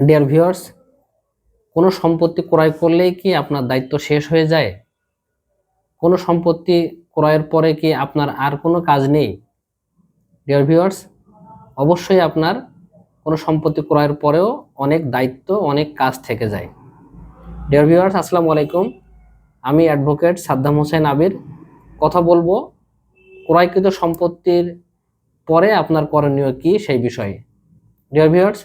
Dear viewers কোনো সম্পত্তি ক্রয় করলেই কি আপনার দায়িত্ব শেষ হয়ে যায়? কোনো সম্পত্তি ক্রয়ের পরে কি আপনার আর কোনো কাজ নেই? ডিয়ার ভিউয়ার্স অবশ্যই আপনার কোনো সম্পত্তি ক্রয়ের পরেও অনেক দায়িত্ব, অনেক কাজ থেকে যায়। ডিয়ার ভিউয়ার্স আসসালামু আলাইকুম। আমি অ্যাডভোকেট সাদ্দাম হোসেন আবির। কথা বলব ক্রয়কৃত সম্পত্তির পরে আপনার করণীয় কি সেই বিষয়ে। ডিয়ার ভিউয়ার্স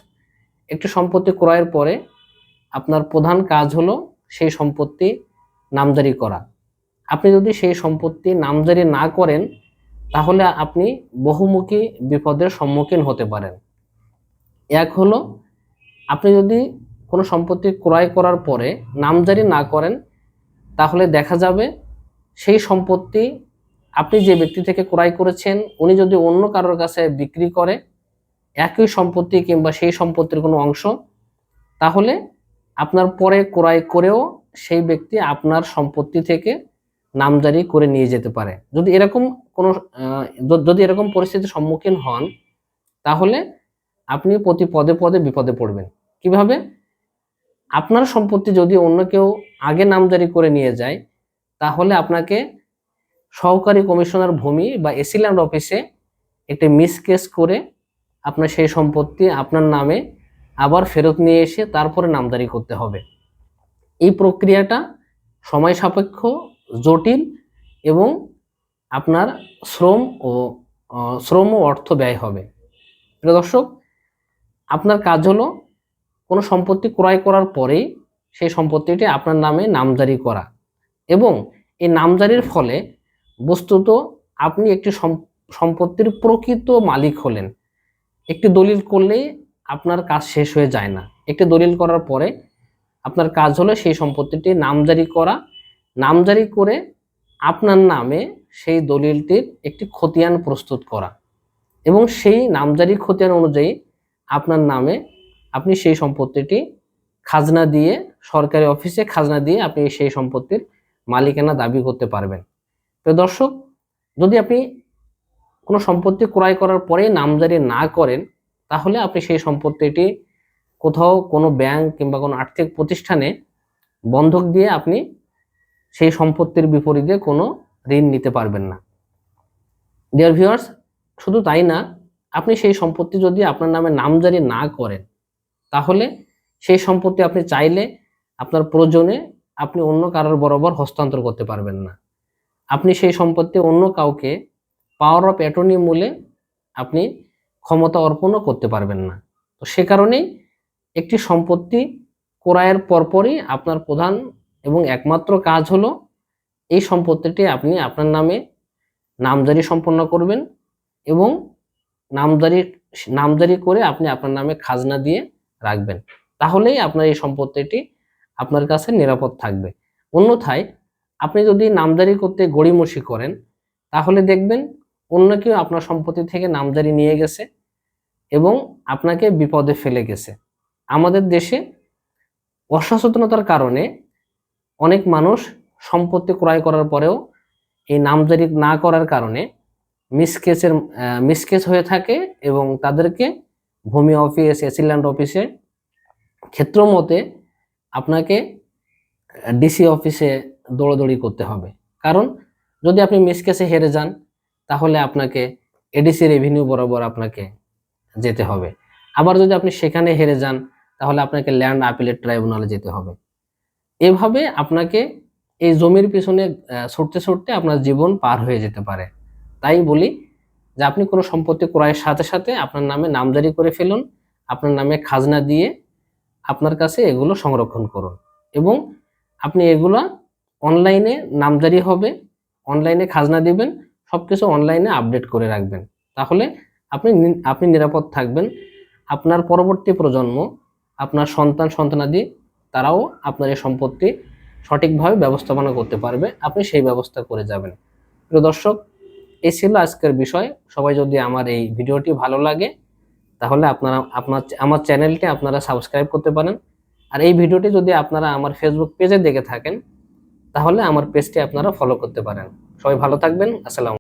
একটি সম্পত্তি ক্রয়ের পরে আপনার প্রধান কাজ হলো সেই সম্পত্তি নামজারি করা। আপনি যদি সেই সম্পত্তি নামজারি না করেন, তাহলে আপনি বহুমুখী বিপদের সম্মুখীন হতে পারেন। এক হলো, আপনি যদি কোনো সম্পত্তি ক্রয় করার পরে নামজারি না করেন, তাহলে দেখা যাবে সেই সম্পত্তি আপনি যে ব্যক্তি থেকে ক্রয় করেছেন, উনি যদি অন্য কারোর কাছে বিক্রি করে একই সম্পত্তি কিংবা সেই সম্পত্তির কোনো অংশ, তাহলে আপনার পরে ক্রয় করেও সেই ব্যক্তি আপনার সম্পত্তি থেকে নামজারি করে নিয়ে যেতে পারে। যদি এরকম কোনো যদি এরকম পরিস্থিতির সম্মুখীন হন, তাহলে আপনি প্রতি পদে পদে বিপদে পড়বেন। কীভাবে? আপনার সম্পত্তি যদি অন্য কেউ আগে নামজারি করে নিয়ে যায়, তাহলে আপনাকে সহকারী কমিশনার ভূমি বা এসিল্যান্ড অফিসে একটি মিস কেস করে আপনার সেই সম্পত্তি আপনার নামে আবার ফেরত নিয়ে এসে তারপরে নামজারি করতে হবে। এই প্রক্রিয়াটা সময় সাপেক্ষ, জটিল এবং আপনার শ্রম ও শ্রম ও অর্থ ব্যয় হবে। দর্শক, আপনার কাজ হলো কোনো সম্পত্তি ক্রয় করার পরেই সেই সম্পত্তিটি আপনার নামে নামজারি করা এবং এই নামজারির ফলে বস্তুত আপনি একটি সম- সম্পত্তির প্রকৃত মালিক হলেন। একটি দলিল করলেই আপনার কাজ শেষ হয়ে যায় না। একটি দলিল করার পরে আপনার কাজ হলো সেই সম্পত্তিটি নামজারি করা। নামজারি করে আপনার নামে সেই দলিলটির একটি খতিয়ান প্রস্তুত করা এবং সেই নামজারি খতিয়ান অনুযায়ী আপনার নামে আপনি সেই সম্পত্তিটি খাজনা দিয়ে, সরকারি অফিসে খাজনা দিয়ে আপনি সেই সম্পত্তির মালিকানা দাবি করতে পারবেন। তো দর্শক, যদি আপনি কোনো সম্পত্তি ক্রয় করার পরে নামজারি না করেন, তাহলে আপনি সেই সম্পত্তিটি কোথাও কোনো ব্যাংক কিংবা কোনো আর্থিক প্রতিষ্ঠানে বন্ধক দিয়ে আপনি সেই সম্পত্তির বিপরীতে কোনো ঋণ নিতে পারবেন না। ডিয়ার ভিউয়ার্স শুধু তাই না, আপনি সেই সম্পত্তি যদি আপনার নামে নামজারি না করেন, তাহলে সেই সম্পত্তি আপনি চাইলে আপনার প্রয়োজনে আপনি অন্য কারোর বরাবর হস্তান্তর করতে পারবেন না। আপনি সেই সম্পত্তি অন্য কাউকে পাওয়ার অফ অ্যাটর্নি মূলে আপনি ক্ষমতা অর্পণও করতে পারবেন না। তো সে কারণেই একটি সম্পত্তি ক্রয়ের পরপরই আপনার প্রধান এবং একমাত্র কাজ হলো এই সম্পত্তিটি আপনি আপনার নামে নামজারি সম্পন্ন করবেন এবং নামজারি নামজারি করে আপনি আপনার নামে খাজনা দিয়ে রাখবেন। তাহলেই আপনার এই সম্পত্তিটি আপনার কাছে নিরাপদ থাকবে। অন্যথায় আপনি যদি নামজারি করতে গড়িমসি করেন, তাহলে দেখবেন অন্য কেউ আপনার সম্পত্তি থেকে নামজারি নিয়ে গেছে এবং আপনাকে বিপদে ফেলে গেছে। আমাদের দেশে অসচেতনতার কারণে অনেক মানুষ সম্পত্তি ক্রয় করার পরেও এই নামজারি না করার কারণে মিসকেসের মিসকেস হয়ে থাকে এবং তাদেরকে ভূমি অফিস এসিল্যান্ড অফিসে ক্ষেত্র মতে আপনাকে ডিসি অফিসে দৌড়াদৌড়ি করতে হবে। কারণ যদি আপনি মিসকেসে হেরে যান তাহলে আপনাকে এডিসি রেভিনিউ বরাবর আপনাকে যেতে হবে। আবার যদি আপনি সেখানে হেরে যান, তাহলে আপনাকে ল্যান্ড আপিলেট ট্রাইব্যুনালে যেতে হবে। এভাবে আপনাকে এই জমির পিছনে ছুটতে ছুটতে আপনার জীবন পার হয়ে যেতে পারে। তাই বলি যে আপনি কোনো সম্পত্তি ক্রয়ের সাথে সাথে আপনার নামে নামজারি করে ফেলুন, আপনার নামে খাজনা দিয়ে আপনার কাছে এগুলো সংরক্ষণ করুন এবং আপনি এগুলো অনলাইনে নামজারি হবে অনলাইনে খাজনা দিবেন সবকিছু অনলাইনে আপডেট করে রাখবেন। তাহলে আপনি আপনি নিরাপদ থাকবেন। আপনার পরবর্তী প্রজন্ম, আপনার সন্তান, সন্তানাদি, তারাও আপনার এই সম্পত্তি সঠিকভাবে ব্যবস্থাপনা করতে পারবে। আপনি সেই ব্যবস্থা করে যাবেন। প্রিয় দর্শক, এই ছিল আজকের বিষয়। সবাই যদি আমার এই ভিডিওটি ভালো লাগে, তাহলে আপনারা, আপনার আমার চ্যানেলটি আপনারা সাবস্ক্রাইব করতে পারেন। আর এই ভিডিওটি যদি আপনারা আমার ফেসবুক পেজে দেখে থাকেন, তাহলে আমার পেজটি আপনারা ফলো করতে পারেন। সবাই ভালো থাকবেন। আসসালাম